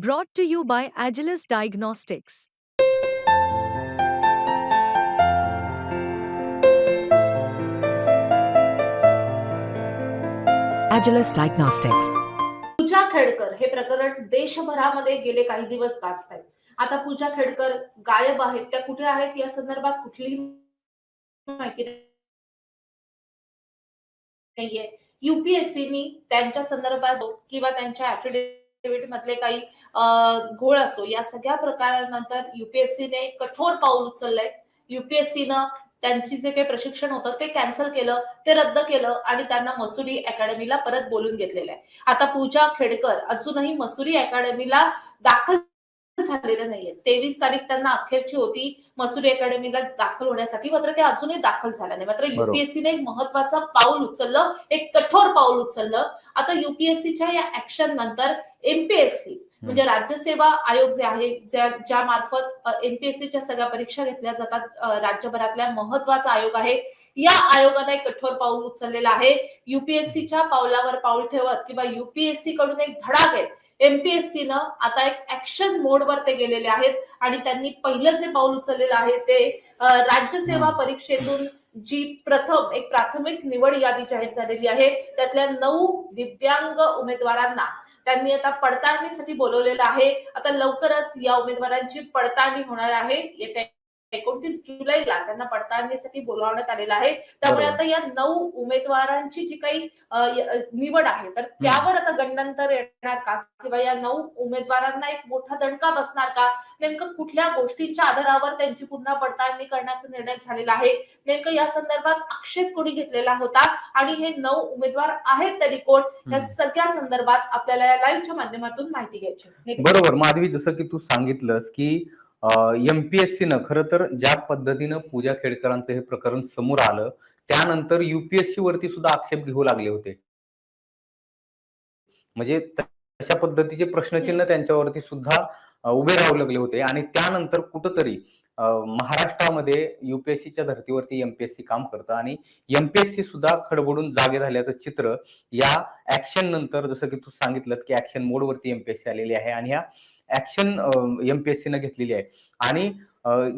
Brought to you by Agilus Diagnostics. Agilus Diagnostics. पूजा खेडकर हे प्रकरण देशभरामध्ये गेले काही दिवस गाजत आहे आता पूजा खेडकर गायब आहेत त्या कुठे आहेत या संदर्भात कुठलीही माहिती नाहीये युपीएससीनी त्यांच्या संदर्भात किंवा त्यांच्या ऍफिडेव्हिट मधले काही घोळ असो या सगळ्या प्रकारानंतर युपीएससीने कठोर पाऊल उचललंय. युपीएससीनं त्यांची जे काही प्रशिक्षण होतं ते कॅन्सल केलं ते रद्द केलं आणि त्यांना मसुरी अकॅडमीला परत बोलून घेतलेलं आहे. आता पूजा खेडकर अजूनही मसुरी अकॅडमीला दाखल झालेलं नाहीये. तेवीस तारीख त्यांना अखेरची होती मसुरी अकॅडमीला दाखल होण्यासाठी मात्र ते अजूनही दाखल झालं नाही. मात्र. युपीएससीने एक महत्वाचं पाऊल उचललं एक कठोर पाऊल उचललं. आता युपीएससीच्या या ऍक्शन नंतर एमपीएससी म्हणजे राज्यसेवा आयोग जे आहे ज्या ज्या मार्फत एमपीएससीच्या सगळ्या परीक्षा घेतल्या जातात राज्यभरातल्या महत्त्वाचा आयोग आहे. या आयोगाने एक कठोर पाऊल उचललेलं आहे. युपीएससीच्या पावलावर पाऊल ठेवत किंवा युपीएससी कडून एक धडा घेत एमपीएससी न आता एक ऍक्शन मोडवर ते गेलेले आहेत आणि त्यांनी पहिलं जे पाऊल उचललेलं आहे ते राज्यसेवा परीक्षेतून जी प्रथम एक प्राथमिक निवड यादी जाहीर झालेली आहे. त्यातल्या नऊ दिव्यांग उमेदवारांना त्यांनी आता पडताळणीसाठी बोलवलेलं आहे. आता लवकरच या उमेदवारांची पडताळणी होणार आहे. येत्या एकोणतीस जुलैला त्यांना पडताळणीसाठी बोलावण्यात आलेलं आहे. त्यामुळे. आता या नऊ उमेदवारांची जी काही निवड आहे तर त्यावर आता गंडांतर येणार का? किंवा या नऊ उमेदवारांना एक मोठा दणका बसणार का? नेमकं कुठल्या गोष्टींच्या आधारावर त्यांची पुन्हा पडताळणी करण्याचा निर्णय झालेला आहे? नेमकं या संदर्भात आक्षेप कोणी घेतलेला होता? आणि हे नऊ उमेदवार आहेत तरी कोण? या. सगळ्या संदर्भात आपल्याला या लाईव्हच्या माध्यमातून माहिती घ्यायची. बरोबर. माधवी जसं की तू सांगितलंस की एमपीएससी न खरं तर ज्या पद्धतीनं पूजा खेडकरांचं हे प्रकरण समोर आलं त्यानंतर युपीएससी वरती सुद्धा आक्षेप घेऊ लागले होते. म्हणजे तशा पद्धतीचे प्रश्नचिन्ह त्यांच्यावरती सुद्धा उभे राहू लागले होते. आणि त्यानंतर कुठंतरी महाराष्ट्रामध्ये युपीएससीच्या धर्तीवरती एमपीएससी काम करतं आणि एमपीएससी सुद्धा खडबडून जागे झाल्याचं चित्र या ऍक्शन नंतर जसं की तू सांगितलं की ऍक्शन मोडवरती एमपीएससी आलेली आहे. आणि ह्या ऍक्शन एमपीएससी न घेतलेली आहे. आणि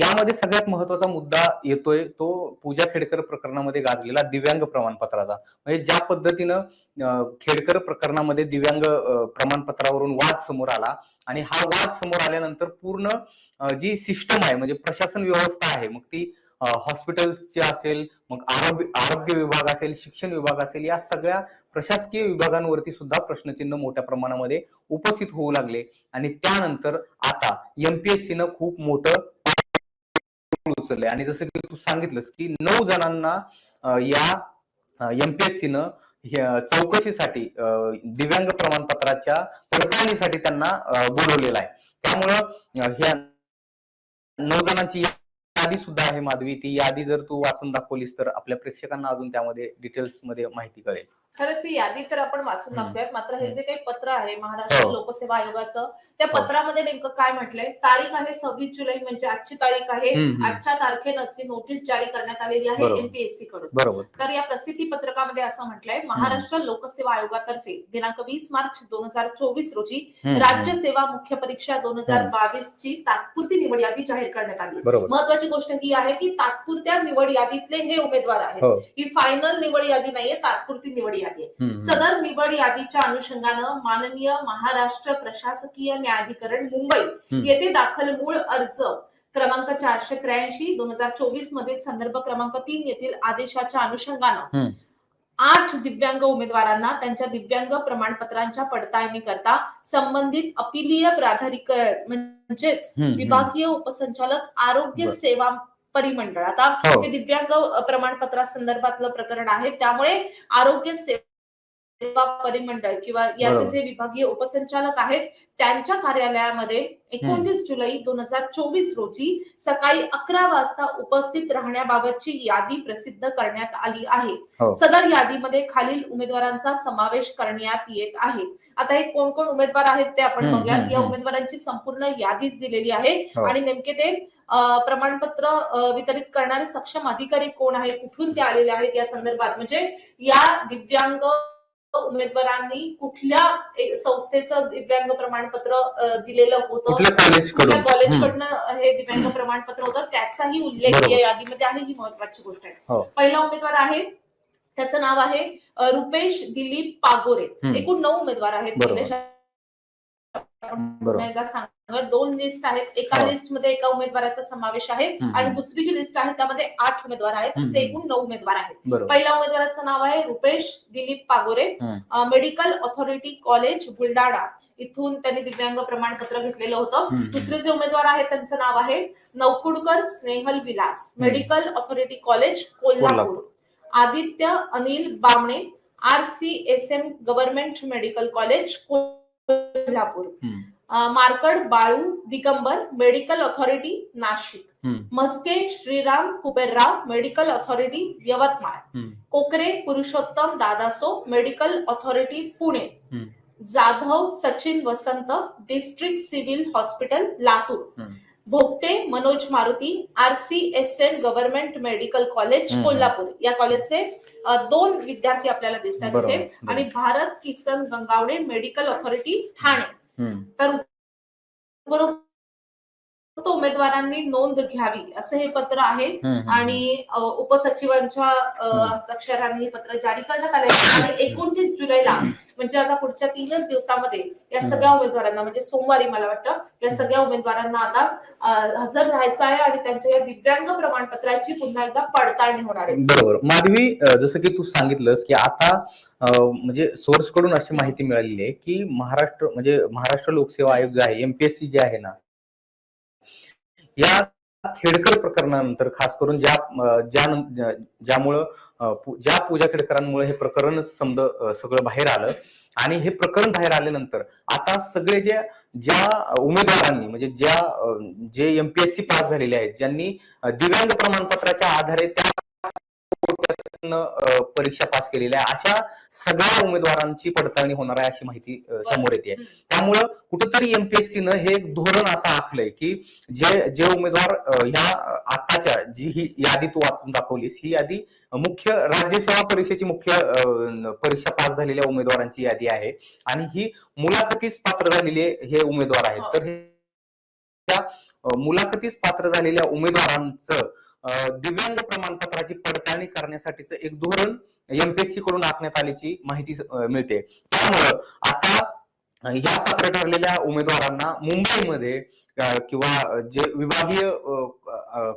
यामध्ये सगळ्यात महत्त्वाचा मुद्दा येतोय तो पूजा खेडकर प्रकरणामध्ये गाजलेला दिव्यांग प्रमाणपत्राचा. म्हणजे ज्या पद्धतीनं खेडकर प्रकरणामध्ये दिव्यांग प्रमाणपत्रावरून वाद समोर आला आणि हा वाद समोर आल्यानंतर पूर्ण जी सिस्टम आहे म्हणजे प्रशासन व्यवस्था आहे मग ती हॉस्पिटल्सची असेल मग आरोग्य आरोग्य विभाग असेल शिक्षण विभाग असेल या सगळ्या प्रशासकीय विभागांवरती सुद्धा प्रश्नचिन्ह मोठ्या प्रमाणामध्ये उपस्थित होऊ लागले. आणि त्यानंतर आता एमपीएससी न खूप मोठं उचललंय. आणि जसं की तू सांगितलंस की नऊ जणांना या एमपीएससीनं चौकशीसाठी दिव्यांग प्रमाणपत्राच्या पडताळणीसाठी त्यांना बोलवलेला बोलवलेलं आहे. त्यामुळं ह्या नऊ जणांची यादी सुद्धा आहे माधवी. ती यादी जर तू वाचून दाखवलीस तर आपल्या प्रेक्षकांना अजून त्यामध्ये डिटेल्समध्ये माहिती कळेल. खरंच ही यादी तर आपण वाचून. दाखवूयात मात्र हे. जे काही पत्र आहे महाराष्ट्र हो. लोकसेवा आयोगाचं त्या हो. पत्रामध्ये नेमकं काय म्हटलंय तारीख आहे सव्वीस जुलै म्हणजे आजची तारीख आहे. आजच्या तारखेनंच ही नोटीस जारी करण्यात आलेली आहे. एमपीएससी कडून तर या प्रसिद्धी पत्रकामध्ये असं म्हटलंय महाराष्ट्र लोकसेवा आयोगातर्फे दिनांक वीस मार्च दोन हजार चोवीस रोजी राज्य सेवा मुख्य परीक्षा दोन हजार. बावीस ची तात्पुरती निवड यादी जाहीर करण्यात आली महत्वाची गोष्ट ही आहे की तात्पुरत्या निवड यादीतले हे उमेदवार आहेत हो ही फायनल निवड यादी नाहीये तात्पुरती निवड यादी आहे. सदर निवड यादीच्या अनुषंगानं माननीय महाराष्ट्र प्रशासकीय न्यायाधिकरण मुंबई. येथे दाखल मूळ अर्ज क्रमांक चारशे त्र्याऐंशी दोन हजार चोवीस मधील संदर्भ क्रमांक तीन येथील आदेशाच्या अनुषंगानं. आठ दिव्यांग उमेदवारांना त्यांच्या दिव्यांग प्रमाणपत्रांच्या पडताळणी करता संबंधित अपिलीय प्राधिकरण म्हणजेच. विभागीय उपसंचालक आरोग्य. सेवा परिमंडळ आता हो. हे दिव्यांग प्रमाणपत्रासंदर्भातलं प्रकरण आहे त्यामुळे आरोग्य सेवा परिमंडळ किंवा याचे. जे विभागीय उपसंचालक आहेत त्यांच्या कार्यालयामध्ये एकोणतीस जुलै दोन हजार चोवीस रोजी सकाळी अकरा वाजता उपस्थित राहण्याबाबतची यादी प्रसिद्ध करण्यात आली आहे हो. सदर यादीमध्ये खालील उमेदवारांचा समावेश करण्यात येत आहे आता हे कोण कोण उमेदवार आहेत ते आपण हम्म, या. उमेदवारांची संपूर्ण यादीच दिलेली आहे हो. आणि नेमके ते प्रमाणपत्र वितरित करणारे सक्षम अधिकारी कोण आहेत? कुठून ते आलेले आहेत या संदर्भात? म्हणजे या दिव्यांग उमेदवारांनी कुठल्या संस्थेचं दिव्यांग प्रमाणपत्र दिलेलं होतं? कुठल्या कॉलेज कुठल्या कडून? कॉलेजकडनं हे दिव्यांग प्रमाणपत्र होतं? त्याचाही उल्लेख. या यादीमध्ये आहे. ही महत्वाची गोष्ट आहे. हो. पहिला उमेदवार आहे. त्याचं नाव आहे रुपेश दिलीप पागोरे. एकूण नऊ उमेदवार आहेत. एकदा दोन लिस्ट आहेत. एका हो. लिस्टमध्ये एका उमेदवाराचा समावेश आहे. आणि दुसरी जी लिस्ट आहे त्यामध्ये आठ उमेदवार आहेत. असे एकूण नऊ उमेदवार आहेत. पहिल्या उमेदवाराचं नाव आहे Rupesh Dilip Pagore. Medical authority college Buldhana इथून त्यांनी दिव्यांग प्रमाणपत्र घेतलेलं होतं. दुसरे जे उमेदवार आहेत त्यांचं नाव आहे Naukudkar Snehal Vilas. Medical authority college Kolhapur. Kolhapur. Aditya Anil Bamane. R C S M government medical college Kolhapur Markad Balu Digambar medical authority Nashik. Maske Shriram Kuberrao medical authority Yavatmal. Kokare Purushottam Dadaso medical authority Pune. Jadhav Sachin Vasant district civil hospital Latur. Bhogte Manoj Maruti R C S M government medical college. Kolhapur या कॉलेजचे दोन विद्यार्थी आपल्याला दिसतात. इथे आणि Bharat Kisan Gangawade medical authority Thane. तर बरोबर उमेदवारांनी नोंद घ्यावी असं हे पत्र आहे. आणि उपसचिवांच्या. हस्ताक्षराने हे पत्र जारी करण्यात आले. आणि एकोणतीस जुलैला म्हणजे आता पुढच्या तीनच दिवसामध्ये या. सगळ्या उमेदवारांना म्हणजे सोमवारी मला वाटतं या सगळ्या उमेदवारांना आता हजर राहायचं आहे आणि त्यांच्या या दिव्यांग प्रमाणपत्राची पुन्हा एकदा पडताळणी होणार आहे बरोबर माधवी जसं की तू सांगितलंस की आता म्हणजे सोर्सकडून अशी माहिती मिळालेली आहे की महाराष्ट्र म्हणजे महाराष्ट्र लोकसेवा आयोग जे आहे एमपीएससी जे आहे ना या खेडकर प्रकरणानंतर खास करून ज्या ज्या ज्यामुळं ज्या पूजा खेडकरांमुळे हे प्रकरण समज सगळं बाहेर आलं आणि हे प्रकरण बाहेर आल्यानंतर आता सगळे जे ज्या उमेदवारांनी म्हणजे ज्या जे एमपीएससी पास झालेले आहेत ज्यांनी दिव्यांग प्रमाणपत्राच्या आधारे त्या परीक्षा पास केलेल्या अशा सगळ्या उमेदवारांची पडताळणी होणार आहे अशी माहिती समोर येते. त्यामुळं कुठंतरी एमपीएससीनं हे एक धोरण आता आखलंय की जे जे उमेदवार ह्या आताच्या जी ही यादी तू वाचून दाखवलीस ही यादी मुख्य राज्यसेवा परीक्षेची मुख्य न- परीक्षा पास झालेल्या उमेदवारांची यादी आहे. आणि ही मुलाखतीस पात्र झालेले हे उमेदवार आहेत. हो. तर हे मुलाखतीस पात्र झालेल्या उमेदवारांचं दिव्यांग प्रमाणपत्राची पडताळणी करण्यासाठीचं एक धोरण एमपीएससी कडून आखण्यात आल्याची माहिती मिळते. त्यामुळं आता या पात्र ठरलेल्या उमेदवारांना मुंबईमध्ये किंवा जे विभागीय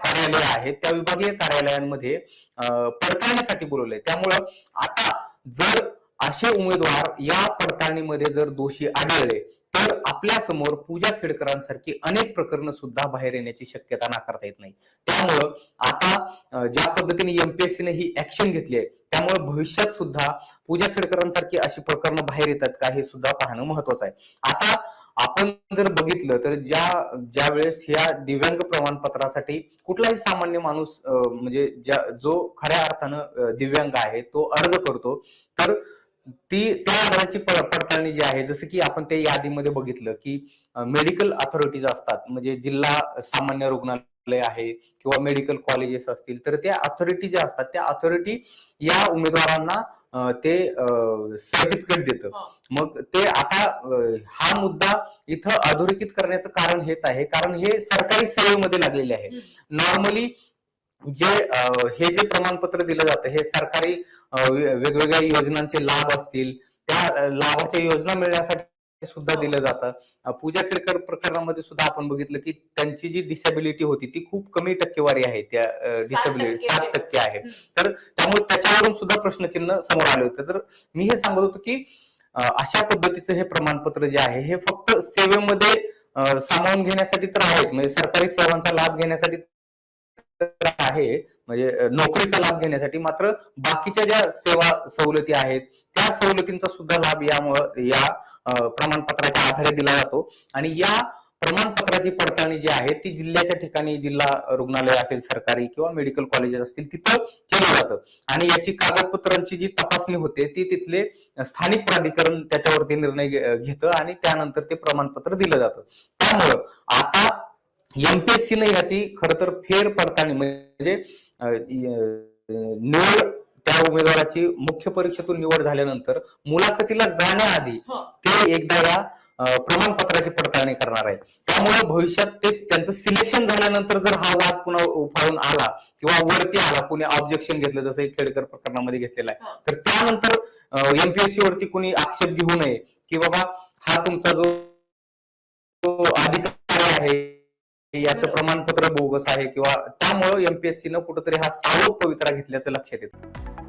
कार्यालय आहेत त्या विभागीय कार्यालयांमध्ये पडताळणीसाठी बोलवलंय. त्यामुळं आता जर असे उमेदवार या पडताळणीमध्ये जर दोषी आढळले तर आपल्यासमोर पूजा खेडकरांसारखी अनेक प्रकरणं सुद्धा बाहेर येण्याची शक्यता नाकारता येत नाही. त्यामुळं आता ज्या पद्धतीने एमपीएससीने ही ऍक्शन घेतली आहे त्यामुळे भविष्यात सुद्धा पूजा खेडकरांसारखी अशी प्रकरणं बाहेर येतात का हे सुद्धा पाहणं महत्वाचं आहे. आता आपण जर बघितलं तर ज्या ज्या वेळेस ह्या दिव्यांग प्रमाणपत्रासाठी कुठलाही सामान्य माणूस म्हणजे ज्या जो खऱ्या अर्थानं दिव्यांग आहे तो अर्ज करतो तर ती त्या आधाराची प- पडताळणी जी आहे जसं की आपण त्या यादीमध्ये बघितलं की मेडिकल अथॉरिटीज असतात म्हणजे जिल्हा सामान्य रुग्णालय आहे किंवा मेडिकल कॉलेजेस असतील तर त्या अथॉरिटी ज्या असतात त्या अथॉरिटी या उमेदवारांना ते सर्टिफिकेट देतं हो. मग ते आता हा मुद्दा इथं अधोरेखित करण्याचं कारण हेच आहे कारण हे सरकारी सेवेमध्ये लागलेले आहे. नॉर्मली जे हे जे प्रमाणपत्र दिलं जातं हे सरकारी वेगवेगळ्या योजनांचे लाभ असतील त्या लाभाच्या योजना मिळण्यासाठी सुद्धा. दिलं जातं पूजा केळकर प्रकरणामध्ये सुद्धा आपण बघितलं की त्यांची जी डिसेबिलिटी होती ती खूप कमी टक्केवारी आहे त्या डिसेबिलिटी सात. टक्के आहे. तर त्यामुळे त्याच्यावरून सुद्धा प्रश्नचिन्ह समोर आले होते तर मी हे सांगत होतो की अशा पद्धतीचं हे प्रमाणपत्र जे आहे हे फक्त सेवेमध्ये सामावून घेण्यासाठी तर आहेच म्हणजे सरकारी सेवांचा लाभ घेण्यासाठी आहे म्हणजे नोकरीचा लाभ घेण्यासाठी मात्र बाकीच्या ज्या सेवा सवलती आहेत त्या सवलतींचा सुद्धा लाभ यामुळं या या प्रमाणपत्राच्या आधारे दिला जातो. आणि या प्रमाणपत्राची पडताळणी जी आहे ती जिल्ह्याच्या ठिकाणी जिल्हा रुग्णालय असेल सरकारी किंवा मेडिकल कॉलेजेस असतील तिथं केलं जातं. आणि याची कागदपत्रांची जी तपासणी होते ती तिथले स्थानिक प्राधिकरण त्याच्यावरती निर्णय घेतं आणि त्यानंतर ते प्रमाणपत्र दिलं जातं. त्यामुळं आता एमपीएससीने याची खर तर फेर पडताळणी म्हणजे निवड त्या उमेदवाराची मुख्य परीक्षेतून निवड झाल्यानंतर मुलाखतीला जाण्याआधी हो. ते एकदा या प्रमाणपत्राची पडताळणी करणार आहे त्यामुळे भविष्यात ते त्यांचं सिलेक्शन झाल्यानंतर जर हा वाद पुन्हा उफाळून आला किंवा वरती आला कुणी ऑब्जेक्शन घेतलं जसं खेडकर प्रकरणामध्ये घेतलेलं आहे हो. तर त्यानंतर एमपीएससी वरती कुणी आक्षेप घेऊ नये की बाबा हा तुमचा जो जो अधिकारी आहे याचं प्रमाणपत्र बोगस आहे किंवा त्यामुळं एमपीएससी न कुठेतरी हा सावध पवित्रा घेतल्याचं लक्षात येतं.